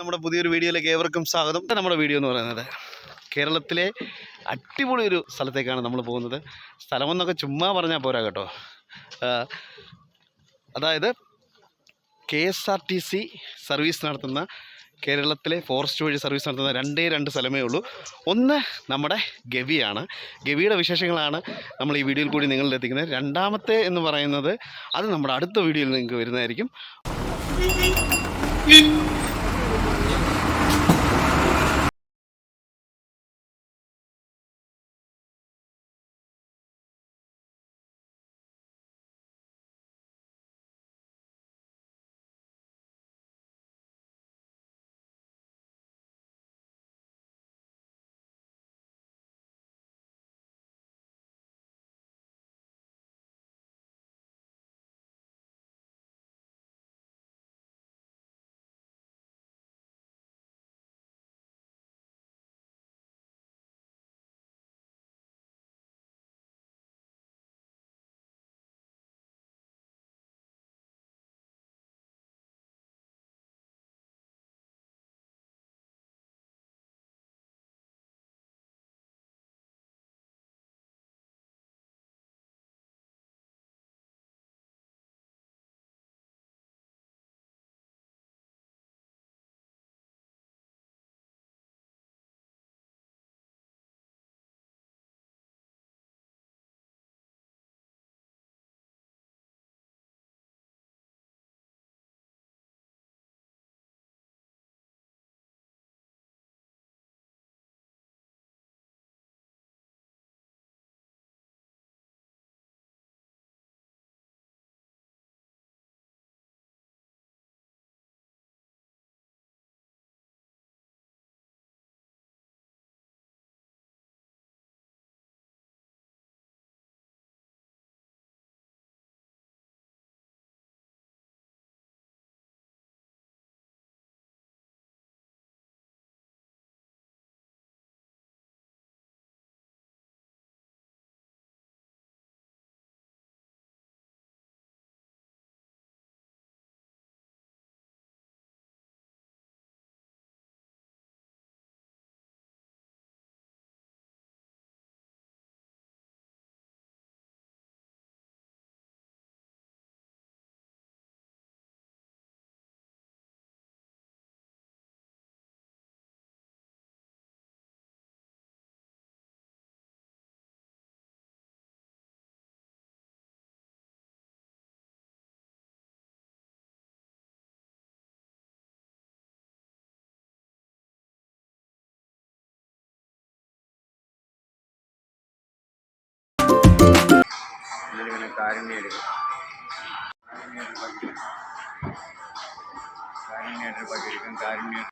നമ്മുടെ പുതിയൊരു വീഡിയോയിലേക്ക് ഏവർക്കും സ്വാഗതം. നമ്മുടെ വീഡിയോ എന്ന് പറയുന്നത്. കേരളത്തിലെ അടിപൊളി ഒരു സ്ഥലത്തേക്കാണ് നമ്മൾ പോകുന്നത്. സ്ഥലമെന്നൊക്കെ ചുമ്മാ പറഞ്ഞാൽ പോരാ കേട്ടോ. അതായത് K S R T C service നടത്തുന്ന കേരളത്തിലെ ഫോറസ്റ്റ് വഴി സർവീസ് നടത്തുന്ന രണ്ടേ രണ്ട് സ്ഥലമേ ഉള്ളൂ. ഒന്ന് നമ്മുടെ ഗവിയാണ്. ഗവിയുടെ വിശേഷങ്ങളാണ് നമ്മൾ ഈ വീഡിയോയിൽ കൂടി നിങ്ങളിൽ എത്തിക്കുന്നത്. രണ്ടാമത്തെ എന്ന് പറയുന്നത് അത് നമ്മുടെ അടുത്ത വീഡിയോയിൽ നിങ്ങൾക്ക് വരുന്നതായിരിക്കും. ഇതിലിങ്ങനെ കാരുണ്യം കാരുണ്യമായിട്ട് പകരം കാരുണ്യം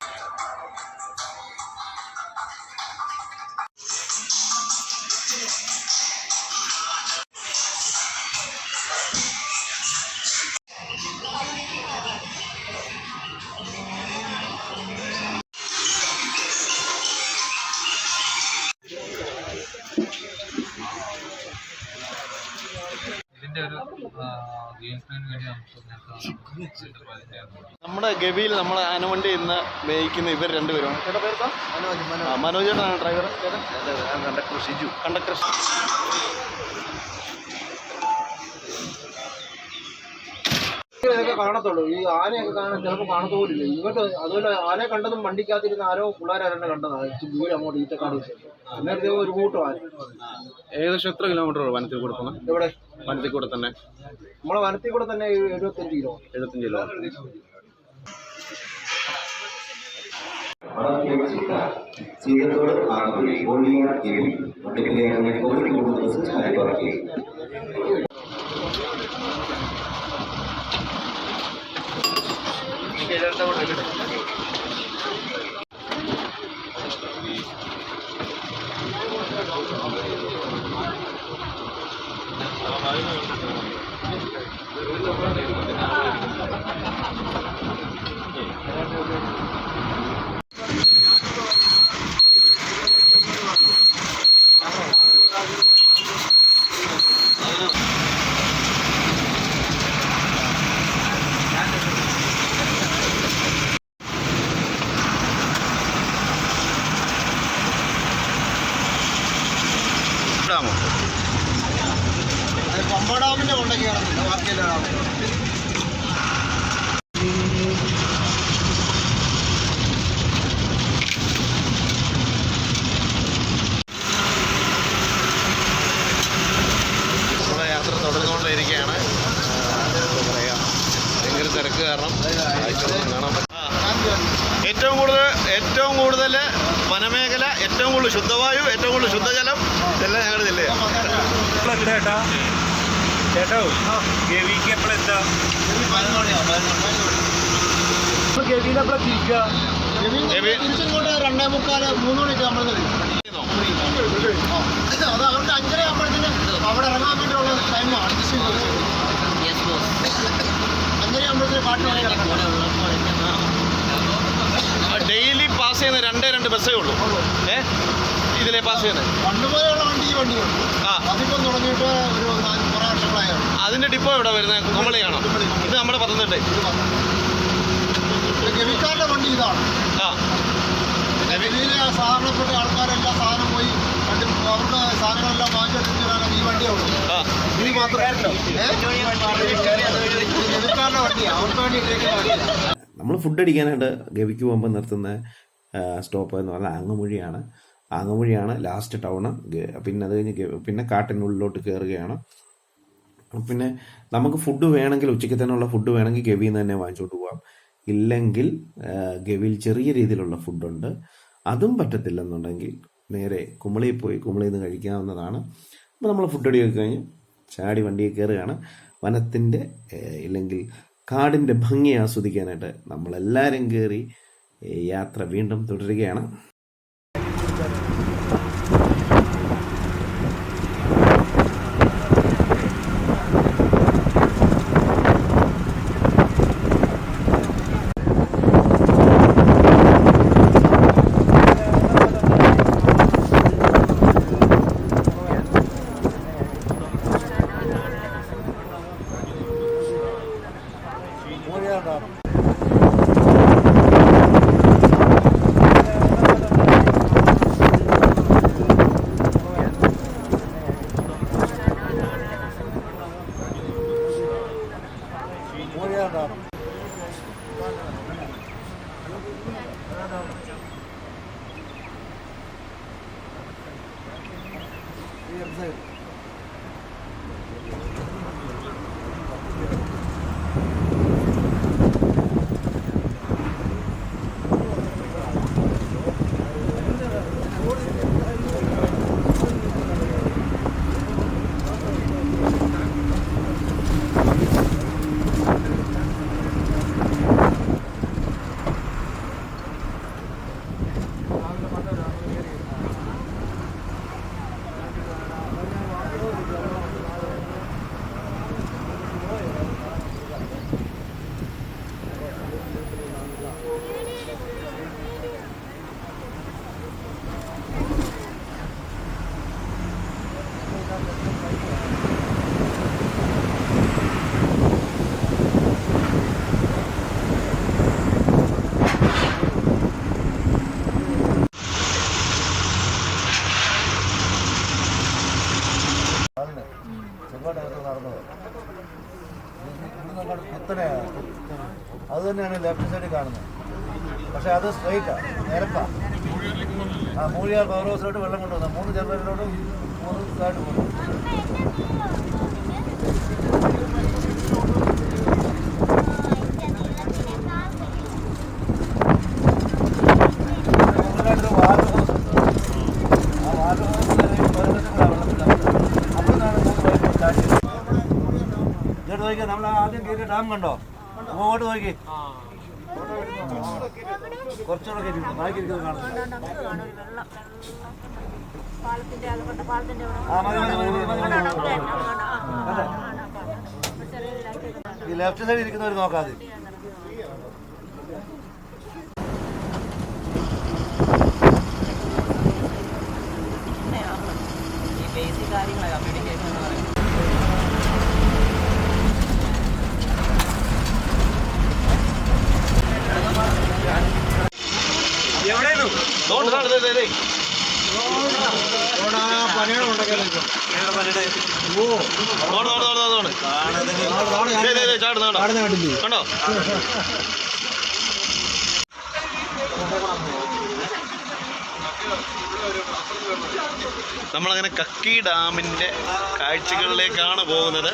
നമ്മുടെ ഗവിയിൽ നമ്മൾ ആനവണ്ടി ഇന്ന് മേയിക്കുന്ന ഇവർ രണ്ടുപേരുമാണ്. ചേട്ടാ പേർത്താ മനോജ് ചേട്ടനാണ് ഡ്രൈവർ ചേട്ടൻ? കണ്ടക്ടർ ഷിജു. കണ്ടക്ടർ കാണത്തുള്ളൂ. ഈ ആനയൊക്കെ കാണാൻ ചിലപ്പോൾ കാണത്തു പോലില്ല ഇങ്ങോട്ട് അതുപോലെ ആനയെ കണ്ടതും വണ്ടിക്കകത്തിരുന്ന ആരോ പിള്ളേരാരെന്നെ കണ്ടതാണ്. ദൂരെ അങ്ങോട്ട് ഈറ്റക്കാട് അന്നേരത്തെ ഒരു കൂട്ടം ആന ഏകദേശം എത്ര കിലോമീറ്റർ വനത്തിൽ കൂടെ പോകണം എവിടെ? വനത്തിൽ കൂടെ തന്നെ. നമ്മളെ വനത്തിൽ കൂടെ തന്നെ എഴുപത്തഞ്ച് കിലോ എഴുപത്തഞ്ച് കിലോ സീതത്തോട് ആകുകയും കോഴിക്കോട് ബസ് ഒട്ടക്കിലെ കോവിഡ് കൊടുത്ത കാര്യമാക്കുകയും ആ ചെമ്പ ഡാമിന്റെ കൊണ്ടൊക്കെ കയറുന്നില്ല ബാക്കിയെല്ലാ ഡാമും നമ്മുടെ യാത്ര തുടർന്നുകൊണ്ടിരിക്കുകയാണ് എന്താ പറയുക ഭയങ്കര തിരക്ക് കാരണം കാഴ്ചകളൊന്നും കാണാൻ പറ്റും ഏറ്റവും കൂടുതൽ ഏറ്റവും കൂടുതൽ വനമേഖല ഏറ്റവും കൂടുതൽ ശുദ്ധവായു ഏറ്റവും കൂടുതൽ ശുദ്ധജലം ഇതെല്ലാം ഞങ്ങളുടെ ജില്ലയാണ് ചേട്ടാ ചേട്ടോ ഗവിക്ക് എപ്പോഴെത്താ ഗവി- തിരിച്ചിങ്ങോട്ട് രണ്ടേ മുക്കാൽ മൂന്ന് മണിക്ക് നമ്മൾ വരും അത് അവർക്ക് അഞ്ചര ആകുമ്പോഴത്തേന് അവിടെ ഇറങ്ങാൻ വേണ്ടിയുള്ള ടൈമാണ് അഡ്ജസ്റ്റ് ചെയ്ത് വെച്ചത്. അഞ്ചര ആകുമ്പോഴത്തേന് പാട്ട് ഡെയിലി പാസ് ചെയ്യുന്ന രണ്ടേ രണ്ട് ബസ്സേ ഉള്ളൂ. ഏ? ഇതിലെ പാസ് ചെയ്യുന്നത് പണ്ട് പോലെയുള്ള വണ്ടി ഈ വണ്ടിയുണ്ട് ആ. അതിപ്പം തുടങ്ങിയിട്ട് ഒരു അതിന്റെ ഡിപ്പോ എവിടെ വരുന്നത് കുമളിയാണോ? ഇത് നമ്മുടെ പത്തനംതിട്ട വണ്ടി ഇതാണ്. ആ. ഗവിയിലെ സാധാരണപ്പെട്ട ആൾക്കാരെല്ലാം സാധനം പോയി വണ്ടി അവരുടെ സാധനങ്ങളെല്ലാം വാങ്ങിച്ചിട്ടാണ് ഈ വണ്ടിയേ ഉള്ളൂ. ആ. ഇത് മാത്രമേ ഗവിക്കാരുടെ വണ്ടിയാണ് അവർക്ക് വേണ്ടി ഇട്ടേക്കുന്ന നമ്മൾ ഫുഡ് അടിക്കാനായിട്ട് ഗവിക്ക് പോകുമ്പോൾ നിർത്തുന്ന സ്റ്റോപ്പ് എന്ന് പറഞ്ഞാൽ ആങ്ങമൂഴിയാണ്. ആങ്ങമൂഴിയാണ് ലാസ്റ്റ് ടൗണ് പിന്നെ അത് കഴിഞ്ഞ് പിന്നെ കാട്ടിനുള്ളിലോട്ട് കയറുകയാണ് പിന്നെ നമുക്ക് ഫുഡ് വേണമെങ്കിൽ ഉച്ചയ്ക്ക് തന്നെയുള്ള ഫുഡ് വേണമെങ്കിൽ ഗവിയിൽ നിന്ന് തന്നെ വാങ്ങിച്ചോണ്ട് പോവാം. ഇല്ലെങ്കിൽ ഗവിയിൽ ചെറിയ രീതിയിലുള്ള ഫുഡുണ്ട് അതും പറ്റത്തില്ലെന്നുണ്ടെങ്കിൽ നേരെ കുമളിയിൽ പോയി കുമളിയിൽ നിന്ന് കഴിക്കാവുന്നതാണ്. അപ്പോൾ നമ്മൾ ഫുഡ് അടിയൊക്കെ കഴിഞ്ഞ് ചാടി വണ്ടിയിൽ കയറുകയാണ് വനത്തിന്റെ ഇല്ലെങ്കിൽ കാടിന്റെ ഭംഗി ആസ്വദിക്കാനായിട്ട് നമ്മളെല്ലാവരും കയറി യാത്ര വീണ്ടും തുടരുകയാണ്. നടന്നത്. കുത്തനെയാണ് അത് തന്നെയാണ് ലെഫ്റ്റ് സൈഡിൽ കാണുന്നത്. പക്ഷെ അത് സ്ട്രൈറ്റാണ് നിരപ്പാണ് ആ മൂഴിയാർ പവർ ഹൗസിലോട്ട് വെള്ളം കൊണ്ടുവന്ന. മൂന്ന് ജനറേറ്ററിലോട്ടും മൂന്ന് ഇതായിട്ട് പോകും കൂടുതലായിട്ട് വാട്ടർ ഹൗസ് ആ വാട്ടർ ഹൗസിൽ പതിനെട്ട് കൂടെ വെള്ളത്തിലാണ് അവിടെ നിന്നാണ് മൂന്ന് പൈപ്പ് സ്റ്റാർട്ട് ചെയ്തത് ഇങ്ങോട്ട് നോക്കിയാൽ നമ്മൾ ആദ്യം കയറിയ ഡാം കണ്ടോ? അങ്ങോട്ട് നോക്കി. കുറച്ചുകൂടെ കയറ്റി ബാക്കി ഇരിക്കുന്നത് കാണുന്നു. ഈ ലെഫ്റ്റ് സൈഡിൽ ഇരിക്കുന്നവർ നോക്കാതെ കാര്യങ്ങളെ കമ്മ്യൂണിക്കേഷൻ കണ്ടോ. നമ്മളങ്ങനെ കക്കി ഡാമിന്റെ കാഴ്ചകളിലേക്കാണ് പോകുന്നത്.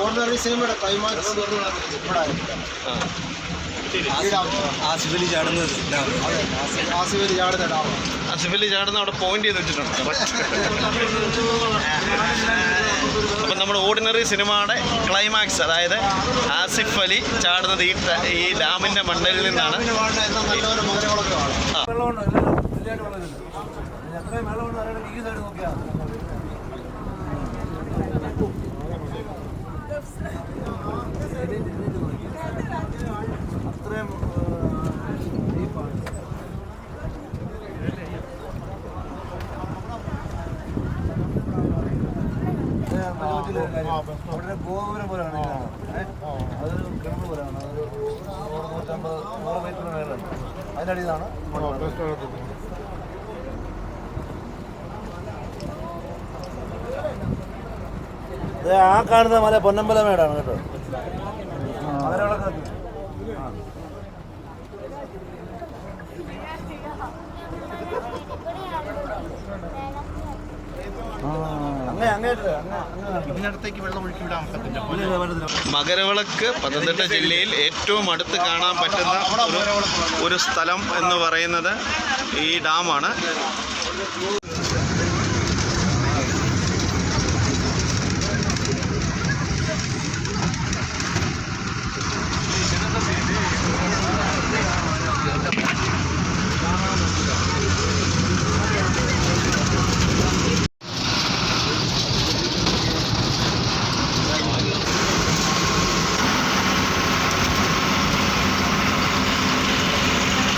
ഓർഡിനറി ആസിഫലി ചാടുന്നത് ചാടുന്ന അവിടെ പോയിന്റ് ചെയ്ത് വെച്ചിട്ടുണ്ട്. അപ്പം നമ്മുടെ ഓർഡിനറി സിനിമയുടെ ക്ലൈമാക്സ് അതായത് ആസിഫ് അലി ചാടുന്നത് ഈ ഡാമിന്റെ ഈ ഡാമിന്റെ മണ്ടലിൽ നിന്നാണ്. വെള്ളമുണ്ടോ? വെള്ളമുണ്ട് ഈ സൈഡ് നോക്കിയാൽ അത്രയും ഡീപ്പാണ് അവിടെ ഗോപുരം പോലെയാണ് അതൊരു കിണറ് പോലെയാണ് അതൊരു നൂറ് നൂറ്റമ്പത് നൂറ് മീറ്റർ മേലാണ് അതിന്റെ അടിയിലാണ് ആ കാണുന്ന മല പൊന്നമ്പലമേടാണ് കേട്ടോ. മകരവിളക്ക് പത്തനംതിട്ട ജില്ലയിൽ ഏറ്റവും അടുത്ത് കാണാൻ പറ്റുന്ന ഒരു ഒരു സ്ഥലം എന്ന് പറയുന്നത് ഈ ഡാമാണ്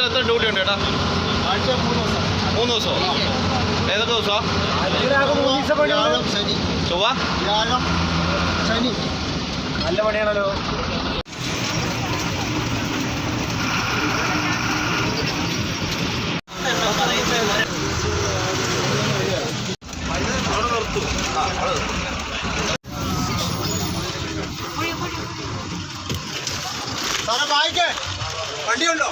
എത്ര ഡ്യൂട്ടി ഉണ്ട് ചേട്ടാ മൂന്ന് ദിവസമോ ഏതൊക്കെ ദിവസമാണ് ശനി ചൊവ്വ വ്യാഴം ശനി നല്ല പണിയാണല്ലോ സാറേ വായിക്കേ വണ്ടിയുണ്ടോ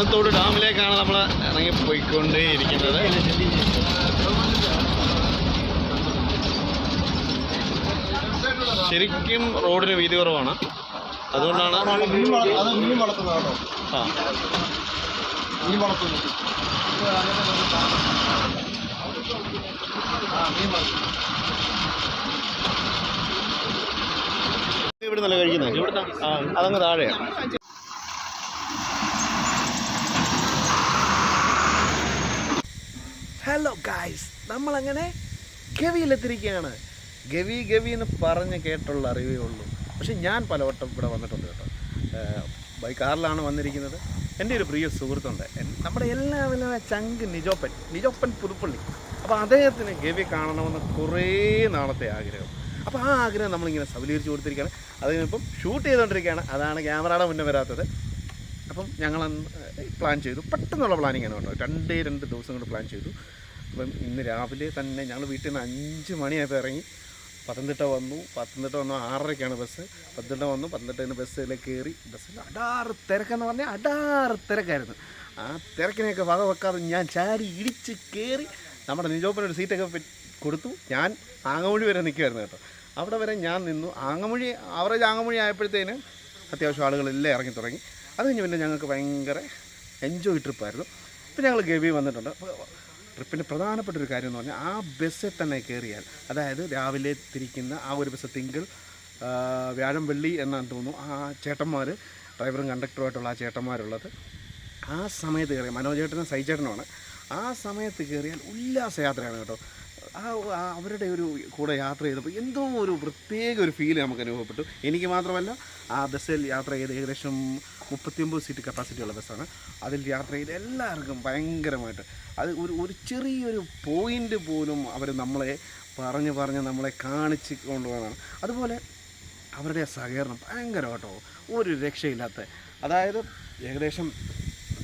ആനത്തോട് ഡാമിലേക്കാണ് നമ്മൾ ഇറങ്ങി പോയിക്കൊണ്ടേയിരിക്കുന്നത്. ശരിക്കും റോഡിന് വീതി കുറവാണ്. അതുകൊണ്ടാണ് ആ ഇവിടെ നല്ല കഴിക്കുന്നത് അതങ്ങ് താഴെയാണ്. ഹലോ ഗായ്സ് നമ്മളങ്ങനെ ഗവിയിലെത്തിരിക്കുകയാണ് ഗവി ഗവി എന്ന് പറഞ്ഞ് കേട്ടുള്ള അറിവേ ഉള്ളൂ. പക്ഷെ ഞാൻ പലവട്ടം ഇവിടെ വന്നിട്ടുണ്ട് കേട്ടോ. ബൈ കാറിലാണ് വന്നിരിക്കുന്നത്. എന്റെ ഒരു പ്രിയ സുഹൃത്തുണ്ട്. നമ്മുടെ എല്ലാവരും ചങ്ക് നിജോപ്പൻ നിജോപ്പൻ പുതുപ്പള്ളി. അപ്പോൾ അദ്ദേഹത്തിന് ഗവി കാണണമെന്ന് കുറേ നാളത്തെ ആഗ്രഹം. അപ്പോൾ ആ ആഗ്രഹം നമ്മളിങ്ങനെ സബലീകരിച്ച് കൊടുത്തിരിക്കുകയാണ്. അതിനിപ്പം ഷൂട്ട് ചെയ്തുകൊണ്ടിരിക്കുകയാണ്. അതാണ് ക്യാമറയുടെ മുന്നേ വരാത്തത്. അപ്പം ഞങ്ങൾ പ്ലാൻ ചെയ്തു. പെട്ടെന്നുള്ള പ്ലാനിങ്ങാണ് കേട്ടോ. രണ്ടേ രണ്ട് ദിവസം കൊണ്ട് പ്ലാൻ ചെയ്തു. അപ്പം ഇന്ന് രാവിലെ തന്നെ ഞങ്ങൾ വീട്ടിൽ നിന്ന് അഞ്ച് മണിയായപ്പോൾ ഇറങ്ങി പത്തനംതിട്ട വന്നു. പത്തനംതിട്ട വന്നു ആറരയ്ക്കാണ് ബസ്. പത്തനംതിട്ട വന്നു. പത്തനംതിട്ടയിൽ ബസ്സിൽ കയറി ബസ്സിൽ അടാറ് തിരക്കെന്ന് പറഞ്ഞാൽ അടാറ് തിരക്കായിരുന്നു. ആ തിരക്കിനെയൊക്കെ വക വെക്കാതെ ഞാൻ ചാരി ഇടിച്ച് കയറി നമ്മുടെ നിജോപ്പനൊരു സീറ്റൊക്കെ കൊടുത്തു. ഞാൻ ആങ്ങമൊഴി വരെ നിൽക്കുമായിരുന്നു കേട്ടോ. അവിടെ വരെ ഞാൻ നിന്നു. ആങ്ങമൊഴി ആവറേജ് ആങ്ങമൊഴി ആയപ്പോഴത്തേന് അത്യാവശ്യം ആളുകളെല്ലാം ഇറങ്ങി തുടങ്ങി. അത് കഴിഞ്ഞ് പിന്നെ ഞങ്ങൾക്ക് ഭയങ്കര എൻജോയ് ട്രിപ്പായിരുന്നു ഇപ്പം ഞങ്ങൾ ഗവി വന്നിട്ടുണ്ട്. ട്രിപ്പിന്റെ പ്രധാനപ്പെട്ട ഒരു കാര്യം എന്ന് പറഞ്ഞാൽ ആ ബസ്സിൽ തന്നെ കയറിയാൽ അതായത് രാവിലെ തിരിക്കുന്ന ആ ഒരു ബസ് തിങ്കൾ വ്യാഴം വെള്ളി എന്നാണ് തോന്നുന്നു. ആ ചേട്ടന്മാർ ഡ്രൈവറും കണ്ടക്ടറുമായിട്ടുള്ള ആ ചേട്ടന്മാരുള്ളത്. ആ സമയത്ത് കയറിയ മനോജേട്ടനും സൈചേട്ടനുമാണ് ആ സമയത്ത് കയറിയാൽ ഉല്ലാസയാത്രയാണ് കേട്ടോ. ആ അവരുടെ ഒരു കൂടെ യാത്ര ചെയ്തപ്പോൾ എന്തോ ഒരു പ്രത്യേക ഒരു ഫീൽ നമുക്ക് അനുഭവപ്പെട്ടു. എനിക്ക് മാത്രമല്ല ആ ബസ്സിൽ യാത്ര ചെയ്ത് ഏകദേശം മുപ്പത്തിയൊമ്പത് സീറ്റ് കപ്പാസിറ്റി ഉള്ള ബസ്സാണ് അതിൽ യാത്ര ചെയ്ത് എല്ലാവർക്കും ഭയങ്കരമായിട്ട് അത് ഒരു ഒരു ചെറിയൊരു പോയിന്റ് പോലും അവർ നമ്മളെ പറഞ്ഞ് പറഞ്ഞ് നമ്മളെ കാണിച്ച് കൊണ്ടുപോകാനാണ് അതുപോലെ അവരുടെ സഹകരണം ഭയങ്കര ഒരു രക്ഷയില്ലാത്ത അതായത് ഏകദേശം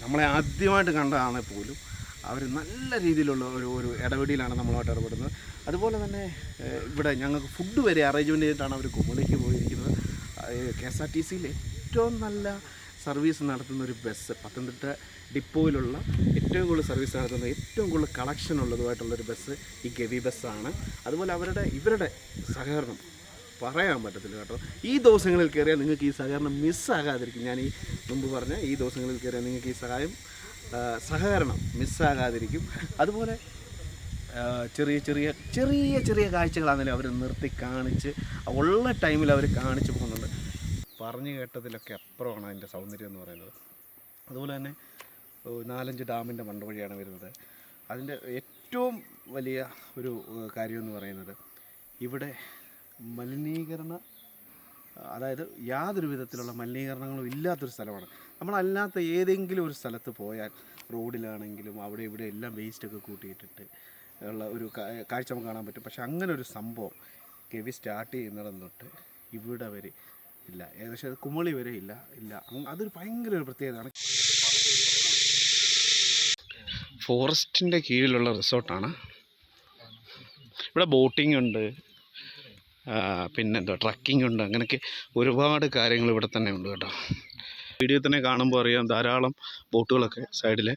നമ്മളെ ആദ്യമായിട്ട് കണ്ടതാണ് പോലും അവർ നല്ല രീതിയിലുള്ള ഒരു ഒരു ഇടപെടിയിലാണ് നമ്മളുമായിട്ട് ഇടപെടുന്നത് അതുപോലെ തന്നെ ഇവിടെ ഞങ്ങൾക്ക് ഫുഡ് വരെ അറേഞ്ച്മെന്റ് ചെയ്തിട്ടാണ് അവർ കുമളിക്ക് പോയിരിക്കുന്നത്. കെ എസ് ആർ ടി സിയിൽ ഏറ്റവും നല്ല സർവീസ് നടത്തുന്ന ഒരു ബസ് പത്തനംതിട്ട ഡിപ്പോയിലുള്ള ഏറ്റവും കൂടുതൽ സർവീസ് നടത്തുന്ന ഏറ്റവും കൂടുതൽ കളക്ഷൻ ഉള്ളതുമായിട്ടുള്ളൊരു ബസ് ഈ ഗവി ബസ്സാണ് അതുപോലെ അവരുടെ ഇവരുടെ സഹകരണം പറയാൻ പറ്റത്തില്ല കേട്ടോ. ഈ ദിവസങ്ങളിൽ കയറിയാൽ നിങ്ങൾക്ക് ഈ സഹകരണം മിസ്സാകാതിരിക്കും ഞാൻ ഈ മുമ്പ് പറഞ്ഞ ഈ ദിവസങ്ങളിൽ കയറിയാൽ നിങ്ങൾക്ക് ഈ സഹായം സഹകരണം മിസ്സാകാതിരിക്കും. അതുപോലെ ചെറിയ ചെറിയ ചെറിയ ചെറിയ കാഴ്ചകളാണെങ്കിലും അവർ നിർത്തി കാണിച്ച് ഉള്ള ടൈമിൽ അവർ കാണിച്ചു പോകുന്നുണ്ട്. പറഞ്ഞു കേട്ടതിലൊക്കെ അപ്പുറമാണ് അതിന്റെ സൗന്ദര്യം എന്ന് പറയുന്നത്. അതുപോലെ തന്നെ നാലഞ്ച് ഡാമിന്റെ മണ്ടവഴിയാണ് വരുന്നത്. അതിന്റെ ഏറ്റവും വലിയ ഒരു കാര്യമെന്ന് പറയുന്നത് ഇവിടെ മലിനീകരണ അതായത് യാതൊരു വിധത്തിലുള്ള മലിനീകരണങ്ങളും ഇല്ലാത്തൊരു സ്ഥലമാണ്. നമ്മളല്ലാത്ത ഏതെങ്കിലും ഒരു സ്ഥലത്ത് പോയാൽ റോഡിലാണെങ്കിലും അവിടെ ഇവിടെ എല്ലാം വേസ്റ്റൊക്കെ കൂട്ടിയിട്ടിട്ട് ഉള്ള ഒരു കാഴ്ച നമുക്ക് കാണാൻ പറ്റും. പക്ഷെ അങ്ങനെ ഒരു സംഭവം കെവി സ്റ്റാർട്ട് ചെയ്യുന്നിടം തൊട്ട് ഇവിടെ വരെ ഇല്ല. ഏകദേശം കുമളി വരെ ഇല്ല ഇല്ല. അതൊരു ഭയങ്കര ഒരു പ്രത്യേകതയാണ്. ഫോറസ്റ്റിന്റെ കീഴിലുള്ള റിസോർട്ടാണ്. ഇവിടെ ബോട്ടിംഗ് ഉണ്ട്. പിന്നെന്താ ട്രക്കിംഗ് ഉണ്ട്. അങ്ങനെയൊക്കെ ഒരുപാട് കാര്യങ്ങൾ ഇവിടെ തന്നെ ഉണ്ട് കേട്ടോ. വീഡിയോ തന്നെ കാണുമ്പോൾ അറിയാം ധാരാളം ബോട്ടുകളൊക്കെ സൈഡിൽ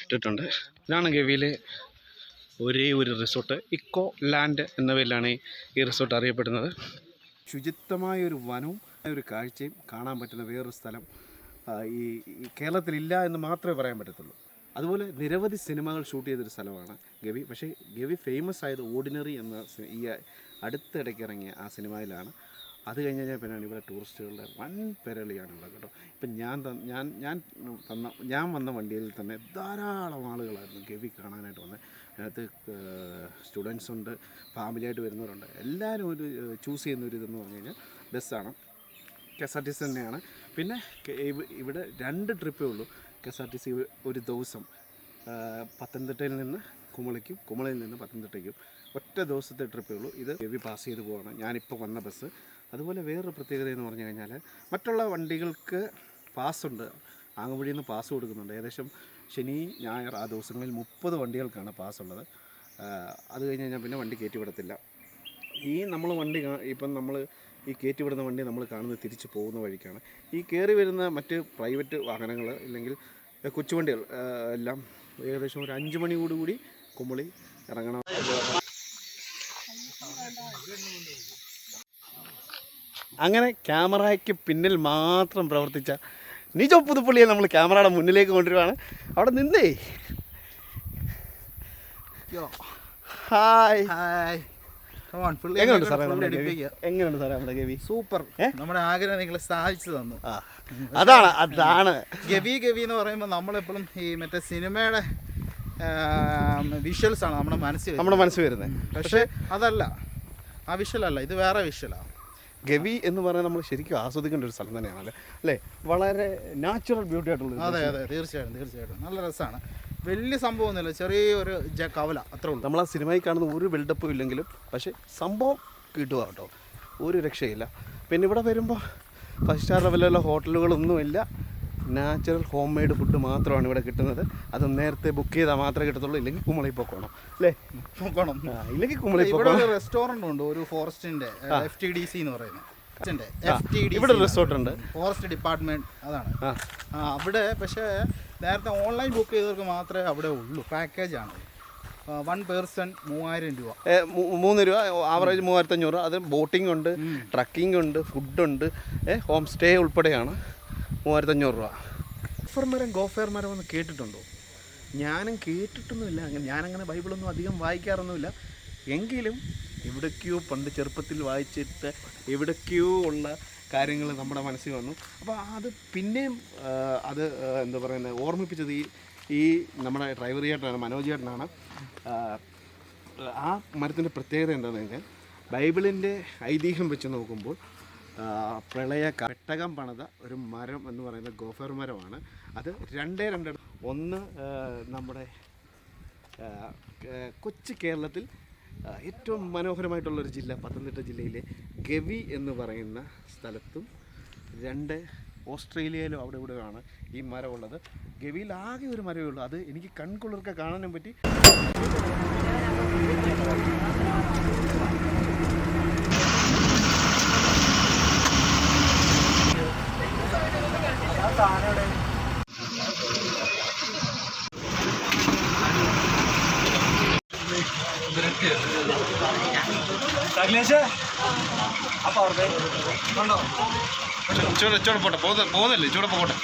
ഇട്ടിട്ടുണ്ട്. ഇതാണ് ഗവിയിലെ ഒരേ ഒരു റിസോർട്ട് ഇക്കോ ലാൻഡ് എന്ന പേരിലാണ് ഈ- റിസോർട്ട് അറിയപ്പെടുന്നത്. ശുചിത്വമായ ഒരു വനവും ഒരു കാഴ്ചയും കാണാൻ പറ്റുന്ന വേറൊരു സ്ഥലം ഈ കേരളത്തിലില്ല എന്ന് മാത്രമേ പറയാൻ പറ്റത്തുള്ളൂ. അതുപോലെ നിരവധി സിനിമകൾ ഷൂട്ട് ചെയ്തൊരു സ്ഥലമാണ് ഗവി. പക്ഷേ ഗവി ഫേമസ് ആയത് ഓർഡിനറി എന്ന ഈ അടുത്തിടയ്ക്ക് ഇറങ്ങിയ ആ സിനിമയിലാണ്. അത് കഴിഞ്ഞ് കഴിഞ്ഞാൽ പിന്നെയാണ് ഇവിടെ ടൂറിസ്റ്റുകളുടെ വൻ പെരളിയാണുള്ളത് കേട്ടോ. ഇപ്പം ഞാൻ ഞാൻ ഞാൻ തന്ന ഞാൻ വന്ന വണ്ടിയിൽ തന്നെ ധാരാളം ആളുകളായിരുന്നു ഗവി കാണാനായിട്ട് വന്നത് അതിനകത്ത് സ്റ്റുഡൻസ് ഉണ്ട് ഫാമിലിയായിട്ട് വരുന്നവരുണ്ട്. എല്ലാവരും ഒരു ചൂസ് ചെയ്യുന്ന ഒരു ഇതെന്ന് പറഞ്ഞു കഴിഞ്ഞാൽ ബസ്സാണ്. K S R T C തന്നെയാണ് പിന്നെ ഇവിടെ രണ്ട് ട്രിപ്പേ ഉള്ളൂ. K S R T C ഒരു ദിവസം പത്തനംതിട്ടയിൽ നിന്ന് കുമളിക്കും കുമളിയിൽ നിന്ന് പത്തനംതിട്ടയ്ക്കും. ഒറ്റ ദിവസത്തെ ട്രിപ്പേ ഉള്ളൂ. ഇത് ഹെവി പാസ് ചെയ്ത് പോവാണ്. ഞാനിപ്പോൾ വന്ന ബസ്. അതുപോലെ വേറൊരു പ്രത്യേകത എന്ന് പറഞ്ഞു കഴിഞ്ഞാൽ മറ്റുള്ള വണ്ടികൾക്ക് പാസ്സുണ്ട്. ആങ്ങുവഴിയിൽ നിന്ന് പാസ് കൊടുക്കുന്നുണ്ട്. ഏകദേശം ശനി ഞായർ ആ ദിവസങ്ങളിൽ മുപ്പത് വണ്ടികൾക്കാണ് പാസ് ഉള്ളത് ആ, അത് കഴിഞ്ഞ് കഴിഞ്ഞാൽ പിന്നെ വണ്ടി കയറ്റിവിടത്തില്ല. ഈ നമ്മൾ വണ്ടി ഇപ്പം നമ്മൾ ഈ കയറ്റിവിടുന്ന വണ്ടി നമ്മൾ കാണുന്നത് തിരിച്ച് പോകുന്ന വഴിക്കാണ്. ഈ കയറി വരുന്ന മറ്റ് പ്രൈവറ്റ് വാഹനങ്ങൾ ഇല്ലെങ്കിൽ കൊച്ചുവണ്ടികൾ എല്ലാം ഏകദേശം ഒരു അഞ്ച് മണിയോടുകൂടി കുമ്പളി ഇറങ്ങണം. അങ്ങനെ ക്യാമറയ്ക്ക് പിന്നിൽ മാത്രം പ്രവർത്തിച്ച നിജോ പുതുപ്പള്ളിയെ നമ്മൾ ക്യാമറയുടെ മുന്നിലേക്ക് കൊണ്ടുവരുവാണ്. അവിടെ നിന്നേ. ഹായ്. ഹായ്. എങ്ങനെയുണ്ട് സാറേ നമ്മുടെ ഗവി? എങ്ങനെയുണ്ട് സാറേ നമ്മുടെ ഗവി? സൂപ്പർ നമ്മുടെ ആഗ്രഹം നിങ്ങൾ സാധിച്ചു തന്നു. അതാണ് അതാണ്. ഗവി ഗവി എന്ന് പറയുമ്പോൾ നമ്മളെപ്പോഴും ഈ മറ്റേ സിനിമയുടെ വിഷ്വൽസ് ആണ് നമ്മുടെ മനസ്സിൽ നമ്മുടെ മനസ്സിൽ വരുന്നത്. പക്ഷെ അതല്ല. ആ വിഷ്വലല്ല ഇത് വേറെ വിഷ്വലാണ് ഗവി എന്ന് പറയുന്നത് നമ്മൾ ശരിക്കും ആസ്വദിക്കേണ്ട ഒരു സ്ഥലം തന്നെയാണ് അല്ലേ? അല്ലേ? വളരെ നാച്ചുറൽ ബ്യൂട്ടി ആയിട്ടുള്ള അതെ അതെ തീർച്ചയായിട്ടും തീർച്ചയായിട്ടും. നല്ല രസമാണ് വലിയ സംഭവമൊന്നുമില്ല ചെറിയൊരു കവല അത്രേ ഉള്ളൂ. നമ്മൾ ആ സിനിമയിൽ കാണുന്ന ഒരു ബിൽഡപ്പും ഇല്ലെങ്കിലും പക്ഷേ സംഭവം കിട്ടുക കേട്ടോ. ഒരു രക്ഷയില്ല. പിന്നെ ഇവിടെ വരുമ്പോൾ ഫൈവ് സ്റ്റാർ ലെവലുള്ള ഹോട്ടലുകളൊന്നുമില്ല നാച്ചുറൽ ഹോം മെയ്ഡ് ഫുഡ് മാത്രമാണ് ഇവിടെ കിട്ടുന്നത്. അത് നേരത്തെ ബുക്ക് ചെയ്താൽ മാത്രമേ കിട്ടത്തുള്ളൂ. ഇല്ലെങ്കിൽ കുമളി പോക്കണം. അല്ലേ? നോക്കണം ആ, ഇല്ലെങ്കിൽ കുമളി പോക്കണം. ഒരു റെസ്റ്റോറന്റ് ഉണ്ട്. ഒരു ഫോറസ്റ്റിന്റെ എഫ് ടി ഡി സി എന്ന് പറയുന്നത് ഇവിടെ റിസോർട്ട് ഉണ്ട്. ഫോറസ്റ്റ് ഡിപ്പാർട്ട്മെന്റ് അതാണ്. അവിടെ പക്ഷേ നേരത്തെ ഓൺലൈൻ ബുക്ക് ചെയ്തവർക്ക് മാത്രമേ അവിടെ ഉള്ളൂ. പാക്കേജ് ആണ്. വൺ പേഴ്സൺ മൂവായിരം രൂപ. മൂന്ന് രൂപ. ആവറേജ് മൂവായിരത്തി അഞ്ഞൂറ് അത് ബോട്ടിംഗ് ഉണ്ട് ട്രക്കിംഗ് ഉണ്ട് ഫുഡുണ്ട് ഉണ്ട്. ഹോം സ്റ്റേ ഉൾപ്പെടെയാണ്. മൂവായിരത്തി അഞ്ഞൂറ് രൂപ. ഗോഫർ മരം ഗോഫർ മരം ഒന്ന് കേട്ടിട്ടുണ്ടോ? ഞാനും കേട്ടിട്ടൊന്നുമില്ല. അങ്ങനെ ഞാനങ്ങനെ ബൈബിളൊന്നും അധികം വായിക്കാറൊന്നുമില്ല. എങ്കിലും എവിടേക്കോ പണ്ട് ചെറുപ്പത്തിൽ വായിച്ചിട്ട് എവിടേക്കോ ഉള്ള കാര്യങ്ങൾ നമ്മുടെ മനസ്സിൽ വന്നു. അപ്പോൾ അത് പിന്നെയും അത് എന്താ പറയുന്നത് ഓർമ്മിപ്പിച്ചത് ഈ ഈ നമ്മുടെ ഡ്രൈവർ ചേട്ടനാണ് മനോജ് ചേട്ടനാണ്. ആ, മരത്തിന്റെ പ്രത്യേകത എന്താണെന്ന് കഴിഞ്ഞാൽ ബൈബിളിന്റെ ഐതിഹ്യം വെച്ച് നോക്കുമ്പോൾ പ്രളയ പെട്ടകം പണിത ഒരു മരം എന്ന് പറയുന്ന ഗോഫർ മരമാണ്. അത് രണ്ടേ രണ്ട് ഒന്ന് നമ്മുടെ കൊച്ചു കേരളത്തിൽ ഏറ്റവും മനോഹരമായിട്ടുള്ളൊരു ജില്ല പത്തനംതിട്ട ജില്ലയിലെ ഗവി എന്ന് പറയുന്ന സ്ഥലത്തും രണ്ട് ഓസ്ട്രേലിയയിലും അവിടെ ഇവിടെയാണ് ഈ മരമുള്ളത്. ഗവിയിൽ ആകെ ഒരു മരമേ ഉള്ളൂ. അത് എനിക്ക് കൺകുളിർക്കെ കാണാനും പറ്റി. ചൂടെ ചൂട് പോട്ടെ. പോകുന്ന പോകുന്നല്ലേ ചൂട് പോട്ടെ.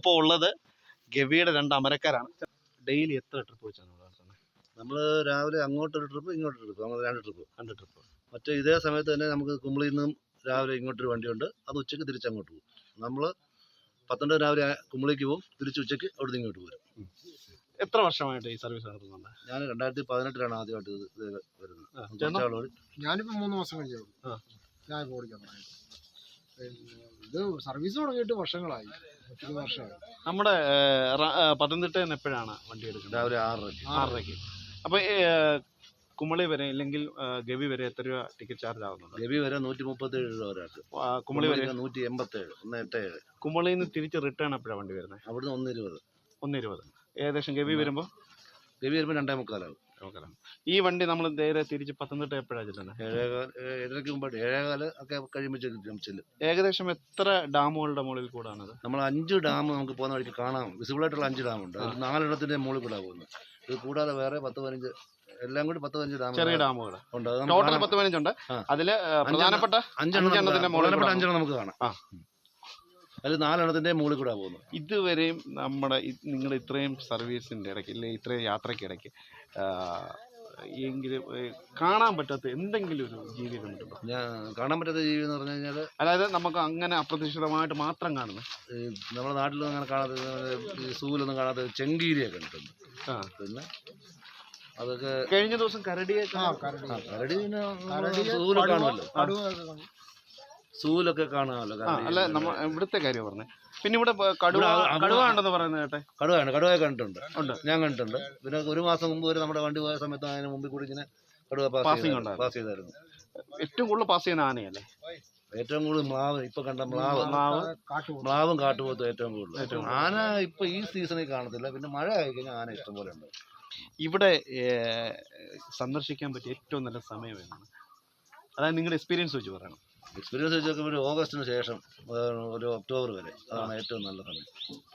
നമ്മളോടൊപ്പം ഉള്ളത് ഗവിയുടെ രണ്ട് അമരക്കാരാണ്. ഡെയിലി എത്ര ട്രിപ്പ് വെച്ചാണ് നമ്മൾ രാവിലെ അങ്ങോട്ടൊരു ട്രിപ്പ് ഇങ്ങോട്ടൊരു ട്രിപ്പ് നമ്മൾ രണ്ട് ട്രിപ്പ് രണ്ട് ട്രിപ്പ് മറ്റേ ഇതേ സമയത്ത് തന്നെ നമുക്ക് കുമ്പളിയിൽ നിന്നും രാവിലെ ഇങ്ങോട്ടൊരു വണ്ടിയുണ്ട്. അത് ഉച്ചയ്ക്ക് തിരിച്ചങ്ങോട്ട് പോകും. നമ്മൾ പത്തനംതിട്ട രാവിലെ കുമ്പളിക്ക് പോകും. തിരിച്ച് ഉച്ചയ്ക്ക് അവിടെ നിന്ന് ഇങ്ങോട്ട് വരും. എത്ര വർഷമായിട്ട് ഈ സർവീസ് നടത്തുന്നുണ്ട്? ഞാൻ രണ്ടായിരത്തി പതിനെട്ടിലാണ് ആദ്യമായിട്ട് ഇത് വരുന്നത്. ഞാനിപ്പോൾ മൂന്ന് മാസം കഴിഞ്ഞു ആ. ഞാൻ ഇപ്പോൾ ഓടിക്കാൻ ഇത് സർവീസ് തുടങ്ങിയിട്ട് വർഷങ്ങളായി. വർഷമായി നമ്മുടെ പത്തനംതിട്ട തന്നെ എപ്പോഴാണ് വണ്ടി എടുക്കുന്നത്? രാവിലെ ആറരയ്ക്ക്. ആറരയ്ക്ക്. അപ്പോൾ കുമളി വരെ അല്ലെങ്കിൽ ഏഹ്, ഗവി വരെ എത്ര രൂപ ടിക്കറ്റ് ചാർജ് ആവുന്നുണ്ട്? ഗവി വരെ നൂറ്റി മുപ്പത്തേഴ് രൂപ ഒരാൾക്ക്. കുമളി വരെ? നൂറ്റി എൺപത്തേഴ് ഒന്ന് എട്ട് ഏഴ് കുമളിയിൽ നിന്ന് തിരിച്ച് റിട്ടേൺ എപ്പോഴാണ് വണ്ടി വരുന്നത്? അവിടുന്ന് ഒന്ന് ഇരുപത് ഒന്ന് ഇരുപത് ഏകദേശം ഗവി വരുമ്പോൾ ഗവി വരുമ്പോൾ രണ്ടേ മുക്കാലാവും നോക്കണം. ഈ വണ്ടി നമ്മൾ നേരെ തിരിച്ച് പത്തനംതിട്ട എപ്പോഴാണ് ചെല്ലുന്നത് ഏഴേകാൽ ഏഴരയ്ക്ക് മുമ്പായിട്ട്. ഏഴേകാൽ ഒക്കെ കഴിയുമ്പോൾ ചെല്ലും ഏകദേശം എത്ര ഡാമുകളുടെ മുകളിൽ കൂടാണത്? നമ്മൾ അഞ്ച് ഡാം നമുക്ക് പോകുന്ന വഴിക്ക് കാണാം. വിസിബിൾ ആയിട്ടുള്ള അഞ്ച് ഡാമുണ്ട്. ഉണ്ട് അത് നാലെണ്ണത്തിന്റെ മുകളിൽ കൂടെ പോകുന്നത് ഇത് കൂടാതെ വേറെ പത്ത് പതിനഞ്ച് എല്ലാം കൂടി പത്ത് പതിനഞ്ച് ഡാം ചെറിയ ഡാമുകൾ ഉണ്ട്. അത് നമുക്ക് ടോട്ടൽ കാണാം. പത്ത് പതിനഞ്ചുണ്ട് ആ. അതിൽ പ്രധാനപ്പെട്ട അഞ്ചെണ്ണം അഞ്ചെണ്ണത്തിന്റെ. മുകളിൽ പ്രധാനപ്പെട്ട അഞ്ചെണ്ണം നമുക്ക് കാണാം. ആ. അതിൽ നാലെണ്ണത്തിന്റെ മുകളിൽ കൂടെ പോകുന്നത് ഇതുവരെയും നമ്മുടെ നിങ്ങൾ ഇത്രയും സർവീസിന്റെ ഇടയ്ക്ക് ഇല്ലേ ഇത്രയും യാത്രയ്ക്ക് ഇടയ്ക്ക് എങ്കിലും കാണാൻ പറ്റാത്ത എന്തെങ്കിലും ഒരു ജീവി കണ്ടിട്ടുണ്ടോ ഞാൻ കാണാൻ പറ്റാത്ത ജീവി എന്ന് പറഞ്ഞു കഴിഞ്ഞാൽ അതായത് നമുക്ക് അങ്ങനെ അപ്രതീക്ഷിതമായിട്ട് മാത്രം കാണുന്നത്. നമ്മുടെ നാട്ടിലൊന്നും അങ്ങനെ കാണാത്ത സൂലൊന്നും കാണാത്ത ചെങ്കീരിയൊക്കെ കണ്ടിട്ടുണ്ട് ആ. പിന്നെ അതൊക്കെ കഴിഞ്ഞ ദിവസം കരടിയെ ആ കരടി. പിന്നെ സൂലൊക്കെ കാണുമല്ലോ. സൂലൊക്കെ കാണാമല്ലോ അല്ല നമ്മ ഇവിടുത്തെ കാര്യം പറഞ്ഞത് പിന്നെ ഇവിടെ കടുവ കടുവ ഉണ്ടെന്ന് പറയുന്നത് കേട്ടെ? കടുവയാണ്. കടുവയെ കണ്ടിട്ടുണ്ട്. ഉണ്ട്. ഞാൻ കണ്ടിട്ടുണ്ട്. പിന്നെ ഒരു മാസം മുമ്പ് വരെ നമ്മുടെ വണ്ടി പോയ സമയത്ത് അതിന് മുമ്പിൽ കൂടി ഇങ്ങനെ കടുവ പാസ് പാസ് ചെയ്തായിരുന്നു. ഏറ്റവും കൂടുതൽ പാസ് ചെയ്യുന്ന ആനയല്ലേ? ഏറ്റവും കൂടുതൽ മ്ലാവ് ഇപ്പൊ കണ്ട മ്ലാവ് മ്ലാവ് മ്ലാവും കാട്ടുപോത്തും ഏറ്റവും കൂടുതൽ. ആന ഇപ്പൊ ഈ സീസണിൽ കാണത്തില്ല. പിന്നെ മഴ ആയി കഴിഞ്ഞാൽ ആന ഇഷ്ടംപോലെ ഉണ്ട്. ഇവിടെ സന്ദർശിക്കാൻ പറ്റിയ ഏറ്റവും നല്ല സമയം എന്നാണ് അതായത് നിങ്ങളുടെ എക്സ്പീരിയൻസ് വെച്ച് പറയണം. എക്സ്പീരിയൻസ് വെച്ച് നോക്കുമ്പോൾ ഒരു ഓഗസ്റ്റിന് ശേഷം ഒരു ഒക്ടോബർ വരെ. അതാണ് ഏറ്റവും നല്ല സമയം.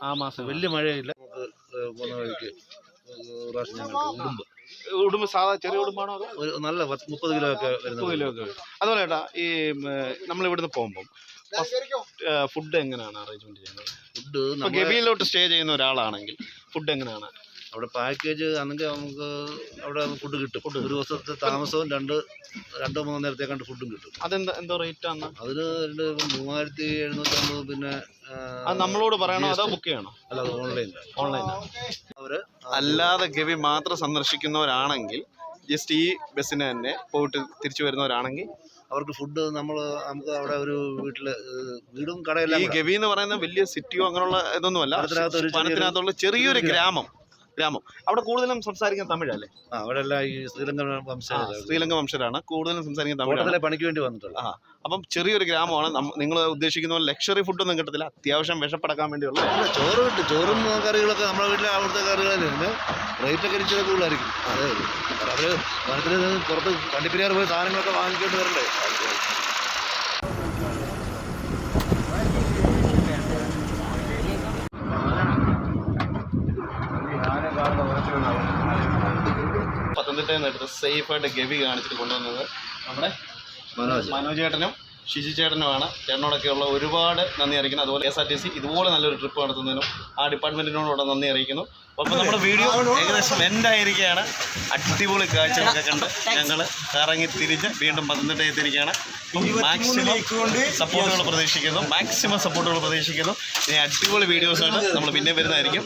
ആ മാസം. വലിയ മഴയില്ല. നമുക്ക് പോകുന്ന വഴിക്ക് ഒരു പ്രാവശ്യം ഞങ്ങൾ ഉടുമ്പ്. ഉടുമ്പ് സാധാ ചെറിയ ഉടുമ്പാണോ അതോ? ഒരു നല്ല പത്ത് മുപ്പത് കിലോ ഒക്കെ വരുന്ന കിലോ ഒക്കെ വരും. അതുപോലെ ഏട്ടാ ഈ നമ്മൾ ഇവിടുന്ന് പോകുമ്പോൾ ഫുഡ് എങ്ങനെയാണ് അറേഞ്ച്മെന്റ് ചെയ്യുന്നത്? ഫുഡ് ഇപ്പൊ ഗവിയിലോട്ട് സ്റ്റേ ചെയ്യുന്ന ഒരാളാണെങ്കിൽ ഫുഡ് എങ്ങനെയാണ് അവിടെ പാക്കേജ് ആണെങ്കിൽ നമുക്ക് അവിടെ ഫുഡ് കിട്ടും. ഒരു ദിവസത്തെ താമസവും രണ്ട് രണ്ടോ മൂന്നോ നേരത്തെ കണ്ട് ഫുഡും കിട്ടും. അതെന്താ എന്തോ റേറ്റ് ആണ്? അതിന് രണ്ട് മൂവായിരത്തി എഴുന്നൂറ്റമ്പത് പിന്നെ നമ്മളോട് പറയണോ അതോ ബുക്ക് ചെയ്യണോ? അല്ല അത് ഓൺലൈനിൽ ഓൺലൈൻ അവർ അല്ലാതെ ഗവി മാത്രം സന്ദർശിക്കുന്നവരാണെങ്കിൽ ജസ്റ്റ് ഈ ബസ്സിന് തന്നെ പോയിട്ട് തിരിച്ചു വരുന്നവരാണെങ്കിൽ അവർക്ക് ഫുഡ് നമ്മൾ നമുക്ക് അവിടെ ഒരു വീട്ടിൽ വീടും കടയെല്ലാം ഈ. ഗവി എന്ന് പറയുന്ന വലിയ സിറ്റിയോ അങ്ങനെയുള്ള ഇതൊന്നുമല്ല. അല്ല വനത്തിനകത്തുള്ള ചെറിയൊരു ഗ്രാമം. ഗ്രാമം അവിടെ കൂടുതലും സംസാരിക്കുന്ന തമിഴല്ലേ? ആ അവിടെ എല്ലാം ഈ ശ്രീലങ്കൻ വംശജരാണ്. ശ്രീലങ്ക വംശരാണ് കൂടുതലും സംസാരിക്കുന്ന തമിഴ് പണിക്ക് വേണ്ടി വന്നിട്ടുള്ള ആ അപ്പം ചെറിയൊരു ഗ്രാമമാണ്. നിങ്ങൾ ഉദ്ദേശിക്കുന്ന പോലെ ലക്ഷറി ഫുഡൊന്നും കിട്ടത്തില്ല. അത്യാവശ്യം വിഷപ്പെടക്കാൻ വേണ്ടിയുള്ള. അല്ല, ചോറ് കിട്ടും. ചോറും കറികളൊക്കെ നമ്മുടെ വീട്ടിലെ അവിടുത്തെ കറികളല്ലേ. പിന്നെ റേറ്റ് ഒക്കെ ഇച്ചിരി കൂടുതലായിരിക്കും. അതെ. അവർ വനത്തിൽ നിന്ന് പുറത്ത് കണ്ടിപ്പെരിയാർ പോയി സാധനങ്ങളൊക്കെ വാങ്ങിക്കൊണ്ട് വരണ്ടേ? പത്തനംതിട്ടയിൽ നിന്ന് സേഫ് ആയിട്ട് ഗവി കാണിച്ചിട്ട് കൊണ്ടുവന്നത് നമ്മുടെ മനോജ്. മനോജ് ചേട്ടനും ഷിജി ചേട്ടനുമാണ്. ചേട്ടനോടൊക്കെയുള്ള ഒരുപാട് നന്ദി അറിയിക്കുന്നു. അതുപോലെ എസ് ആർ ടി സി ഇതുപോലെ നല്ലൊരു ട്രിപ്പ് നടത്തുന്നതിനും ആ ഡിപ്പാർട്ട്മെന്റിനോടുകൂടെ നന്ദി അറിയിക്കുന്നു. അപ്പോൾ നമ്മുടെ വീഡിയോ ഏകദേശം എൻഡ് ആയിരിക്കുകയാണ്. അടിപൊളി കാഴ്ചകളൊക്കെ കണ്ട് ഞങ്ങൾ കറങ്ങി തിരിച്ച് വീണ്ടും പത്തനംതിട്ട എത്തിയിരിക്കുകയാണ്. മാക്സിമം സപ്പോർട്ടുകൾ പ്രതീക്ഷിക്കുന്നു. മാക്സിമം സപ്പോർട്ടുകൾ പ്രതീക്ഷിക്കുന്നു. ഇനി അടിപൊളി വീഡിയോസായിട്ട് നമ്മൾ പിന്നെ വരുന്നതായിരിക്കും.